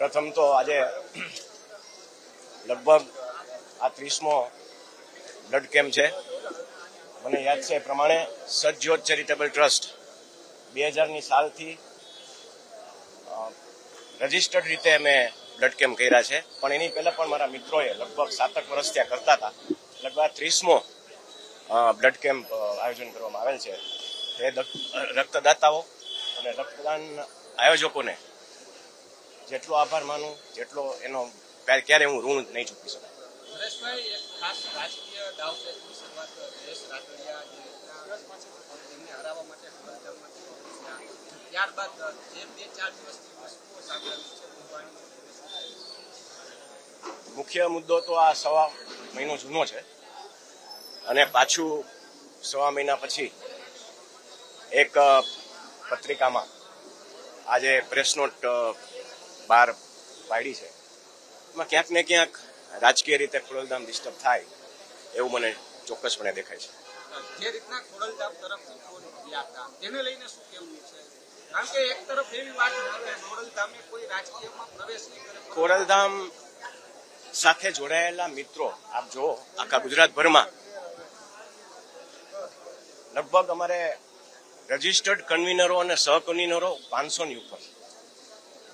પ્રથમ તો આજે લગભગ આ ત્રીસમો બ્લડ કેમ્પ છે. મને યાદ છે એ પ્રમાણે સજ્જોત ચેરિટેબલ ટ્રસ્ટ બે હજારની સાલથી રજિસ્ટર્ડ રીતે અમે બ્લડ કેમ્પ કર્યા છે. પણ એની પહેલાં પણ મારા મિત્રોએ લગભગ સાતક વર્ષ ત્યાં કરતા હતા. લગભગ આ ત્રીસમો બ્લડ કેમ્પ આયોજન કરવામાં આવેલ છે. તે રક્તદાતાઓ અને રક્તદાન આયોજકોને જેટલો આભાર માનું જેટલો એનો ક્યારે હું ઋણ નહીં ચૂકી શકું. મુખ્ય મુદ્દો તો આ સવા મહિનો જૂનો છે. અને પાછું સવા મહિના પછી એક પત્રિકામાં આજે પ્રેસ નોટ બહાર પાડી છે. એમાં ક્યાંક ને ક્યાંક રાજકીય રીતે ખોડલધામ ડિસ્ટર્બ થાય એવું મને ચોક્કસપણે દેખાય છે. જે રીતના ખોડલધામ તરફથી ફોન ગયા હતા તેને લઈને શું કહેવું છે? કારણ કે એક તરફ એવી વાત છે ખોડલધામે કોઈ રાજકીયમાં પ્રવેશ નહીં કરે. ખોડલધામ સાથે જોડાયેલા મિત્રો આપ જો આખા ગુજરાતભરમાં લગભગ અમારે રજિસ્ટર્ડ કન્વીનરો અને સહકન્વીનરો પાંચસો ની ઉપર.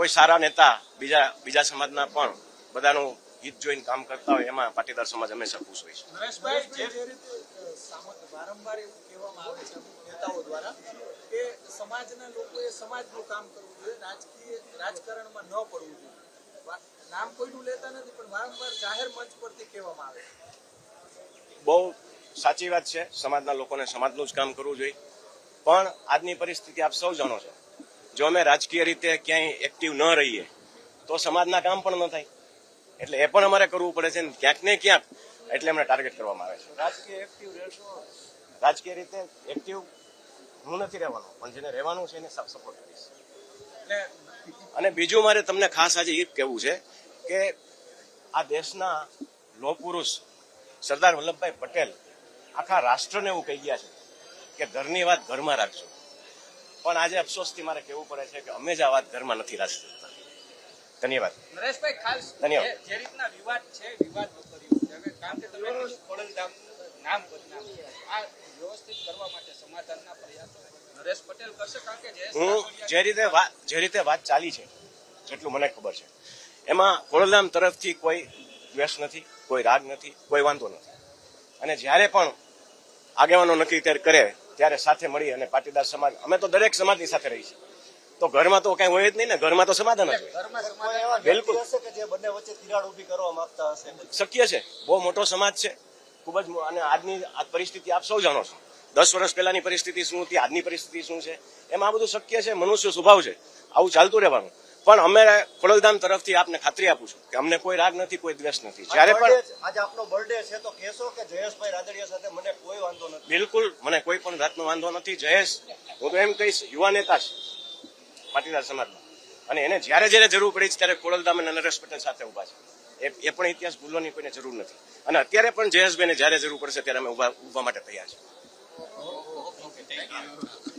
કોઈ સારા નેતા બીજા બીજા સમાજના પણ બધાનું હિત જોઈને કામ કરતા હોય એમાં પાટીદાર સમાજ હંમેશા ખુશ હોય છે. નરેશભાઈ જે રીતે વારંવાર એવું કહેવામાં આવે છે નેતાઓ દ્વારા કે સમાજના લોકોએ સમાજનું કામ કરવું જોઈએ રાજકીય રાજકારણમાં ન પડવું જોઈએ. નામ કોઈનું લેતા નથી પણ વારંવાર જાહેર મંચ પરથી કહેવામાં આવે છે. બહુ સાચી વાત છે સમાજના લોકોને સમાજનું જ કામ કરવું જોઈએ. પણ આજની પરિસ્થિતિ આપ સૌ જાણો છો. જો અમે રાજકીય રીતે ક્યાંય એક્ટિવ ન રહીએ તો સમાજના કામ પણ ન થાય. એટલે એ પણ અમારે કરવું પડે છે ક્યાંક ને ક્યાંક. એટલે અમને ટાર્ગેટ કરવામાં આવે છે. રાજકીય એક્ટિવ રહેશો? રાજકીય રીતે એક્ટિવ હું નથી રહેવાનો પણ જેને રહેવાનું છે એને સપોર્ટ કરીશ. એટલે અને બીજું મારે તમને ખાસ આજે એ કહેવું છે કે આ દેશના લો પુરુષ સરદાર વલ્લભભાઈ પટેલ આખા રાષ્ટ્રને એવું કહી ગયા છે કે ઘરની વાત ઘરમાં રાખજો. પણ આજે અફસોસથી મારે કહેવું પડે છે કે અમે જ આ વાત ઘરમાં નથી રાખી શકતા ધન્યવાદ. નરેશભાઈ ખાસ ધન્યવાદ. જે- રીતના વિવાદ છે વિવાદ કારણ કે તમે ખોડલધામ નામ બદનામ. આ વ્યવસ્થિત કરવા માટે સમાધાનના પ્રયાસો નરેશ પટેલ કરશે કારણ કે હું જે રીતે વાત જે રીતે વાત ચાલી છે જેટલું મને ખબર છે. એમાં ખોડલધામ તરફથી કોઈ દ્વેષ નથી કોઈ રાગ નથી કોઈ વાંધો નથી. અને જ્યારે પણ આગેવાનો નક્કી ત્યારે કરે ત્યારે સાથે મળી અને પાટીદાર સમાજ અમે તો દરેક સમાજની સાથે રહી છે તો ઘરમાં તો કઈ હોય જ નહીં ને ઘરમાં તો સમાધાન જ હોય. બિલકુલ. કે જે બંને વચ્ચે તિરાડ ઊભી કરવા માંગતા શક્ય છે. બહુ મોટો સમાજ છે. ખૂબ જ અને આજની પરિસ્થિતિ આપ સૌ જાણો છો. દસ વર્ષ પહેલાની પરિસ્થિતિ શું હતી? આજની પરિસ્થિતિ શું છે? એમાં આ બધું શક્ય છે. મનુષ્ય સ્વભાવ છે. આવું ચાલતું રહેવાનું. પણ અમે ખોડલધામ તરફથી આપને ખાતરી આપું છું કે અમને કોઈ રાગ નથી કોઈ દ્વેષ નથી. જ્યારે પણ આજે આપનો બર્થડે છે તો કહેશો કે જયેશભાઈ રાદડિયા સાથે મને કોઈ વાંધો નથી? બિલકુલ મને કોઈ પણ જાતનો વાંધો નથી. જયેશ હું તો એમ કહીશ યુવા નેતા છે પાટીદાર સમાજમાં અને એને જ્યારે જ્યારે જરૂર પડી છે ત્યારે ખોડલધામ અને નરેશ પટેલ સાથે ઊભા છે. એ એ પણ ઇતિહાસ ભૂલવાની કોઈને જરૂર નથી. અને અત્યારે પણ જયેશભાઈને જ્યારે જરૂર પડશે ત્યારે અમે ઊભા ઊભા માટે તૈયાર છે. Okay thank you